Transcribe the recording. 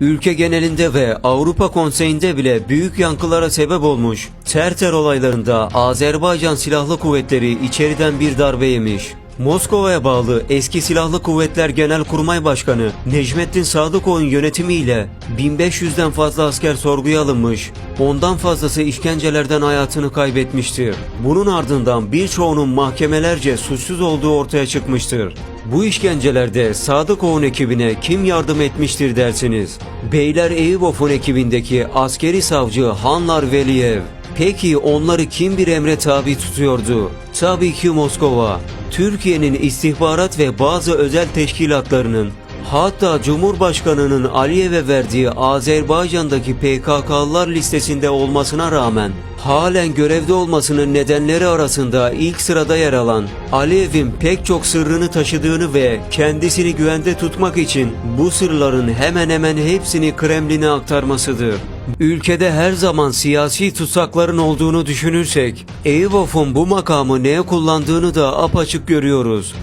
ülke genelinde ve Avrupa Konseyi'nde bile büyük yankılara sebep olmuş. Terter olaylarında Azerbaycan Silahlı Kuvvetleri içeriden bir darbe yemiş. Moskova'ya bağlı eski Silahlı Kuvvetler Genelkurmay Başkanı Necmettin Sadıkoğlu'nun yönetimiyle 1500'den fazla asker sorguya alınmış, ondan fazlası işkencelerden hayatını kaybetmiştir. Bunun ardından birçoğunun mahkemelerce suçsuz olduğu ortaya çıkmıştır. Bu işkencelerde Sadıkoğlu'nun ekibine kim yardım etmiştir dersiniz? Beyler Eyübof'un ekibindeki askeri savcı Hanlar Veliyev. Peki onları kim bir emre tabi tutuyordu? Tabii ki Moskova. Türkiye'nin istihbarat ve bazı özel teşkilatlarının hatta Cumhurbaşkanı'nın Aliyev'e verdiği Azerbaycan'daki PKK'lılar listesinde olmasına rağmen halen görevde olmasının nedenleri arasında ilk sırada yer alan Aliyev'in pek çok sırrını taşıdığını ve kendisini güvende tutmak için bu sırların hemen hemen hepsini Kremlin'e aktarmasıdır. Ülkede her zaman siyasi tutsakların olduğunu düşünürsek, Eyübof'un bu makamı neye kullandığını da apaçık görüyoruz.